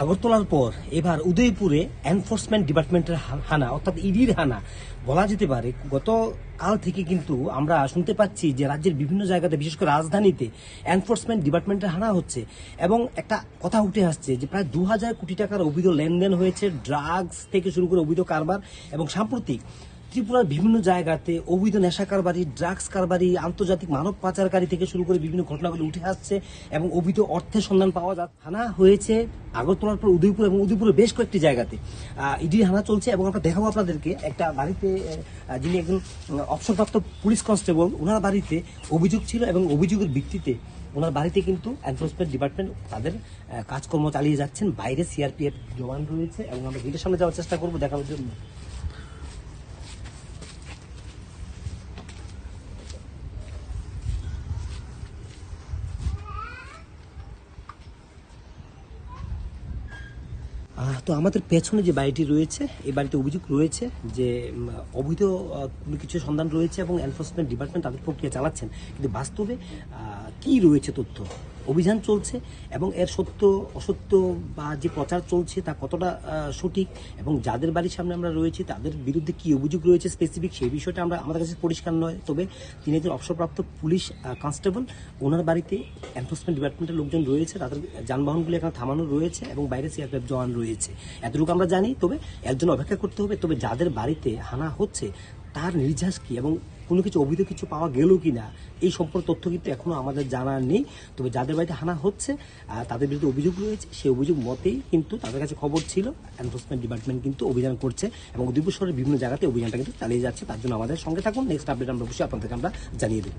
আগরতলার পর এবার উদয়পুরে এনফোর্সমেন্ট ডিপার্টমেন্টের হানা, অর্থাৎ ইডির হানা বলা যেতে পারে। গত কাল থেকে কিন্তু আমরা শুনতে পাচ্ছি যে রাজ্যের বিভিন্ন জায়গাতে, বিশেষ করে রাজধানীতে এনফোর্সমেন্ট ডিপার্টমেন্টের হানা হচ্ছে এবং একটা কথা উঠে আসছে যে প্রায় দু হাজার কোটি টাকার অবৈধ লেনদেন হয়েছে ড্রাগস থেকে শুরু করে অবৈধ কারবার এবং সাম্প্রতিক ত্রিপুরার বিভিন্ন জায়গাতে অবৈধ নেশা কারবারি ড্রাগস কারবারি আন্তর্জাতিক মানব পাচারকারী থেকে শুরু করে বিভিন্ন ঘটনাগুলি উঠে আসছে এবং অবৈধ অর্থের সন্ধান পাওয়া যা হানা হয়েছে আগরতলার পর উদয়পুর এবং উদয়পুরের বেশ কয়েকটি জায়গাতে। ইডি হানা চলছে এবং আমরা দেখাবো আপনাদেরকে একটা বাড়িতে যিনি একজন অবসরপ্রাপ্ত পুলিশ কনস্টেবল ওনার বাড়িতে অভিযোগ ছিল এবং অভিযোগের ভিত্তিতে ওনার বাড়িতে কিন্তু এনফোর্সমেন্ট ডিপার্টমেন্ট তাদের কাজকর্ম চালিয়ে যাচ্ছেন। বাইরে সিআরপিএফ জওয়ান রয়েছে এবং আমরা গেটের সামনে যাওয়ার চেষ্টা করব, দেখানোর জন্য। তো আমাদের পেছনে যে বাড়িটি রয়েছে, এই বাড়িতে অভিযোগ রয়েছে যে অবৈধ কোনো কিছু সন্ধান রয়েছে এবং এনফোর্সমেন্ট ডিপার্টমেন্ট তাদের প্রক্রিয়া চালাচ্ছেন। কিন্তু বাস্তবে কি রয়েছে তথ্য? অভিযান চলছে এবং এর সত্য, অসত্য বা যে প্রচার চলছে তা কতটা সঠিক এবং যাদের বাড়ির সামনে আমরা রয়েছি তাদের বিরুদ্ধে কি অভিযোগ রয়েছে স্পেসিফিক সেই বিষয়টা আমরা আমাদের কাছে পরিষ্কার নয়। তবে তিনি একজন অবসরপ্রাপ্ত পুলিশ কনস্টেবল ওনার বাড়িতে এনফোর্সমেন্ট ডিপার্টমেন্টের লোকজন রয়েছে, তাদের যানবাহনগুলি এখানে থামানো রয়েছে এবং বাইরে সিআরপিএফ জওয়ান রয়েছে। এতটুকু আমরা জানি, তবে একজন অপেক্ষা করতে হবে। তবে যাদের বাড়িতে হানা হচ্ছে তার নির্যাস কি এবং কোনো কিছু অবৈধ কিছু পাওয়া গেল কি না এই সম্পর্কে তথ্য কিন্তু এখনও আমাদের জানা নেই। তবে যাদের বাড়িতে হানা হচ্ছে তাদের বিরুদ্ধে অভিযোগ রয়েছে। সেই অভিযোগ মতেই কিন্তু তাদের কাছে খবর ছিল। এনফোর্সমেন্ট ডিপার্টমেন্ট কিন্তু অভিযান করছে এবং উদয়পুর শহরের বিভিন্ন জায়গাতে অভিযানটা কিন্তু চালিয়ে যাচ্ছে। তার জন্য আমাদের সঙ্গে থাকুন। নেক্সট আপডেট আমরা অবশ্যই আপনাদেরকে আমরা জানিয়ে দেবো।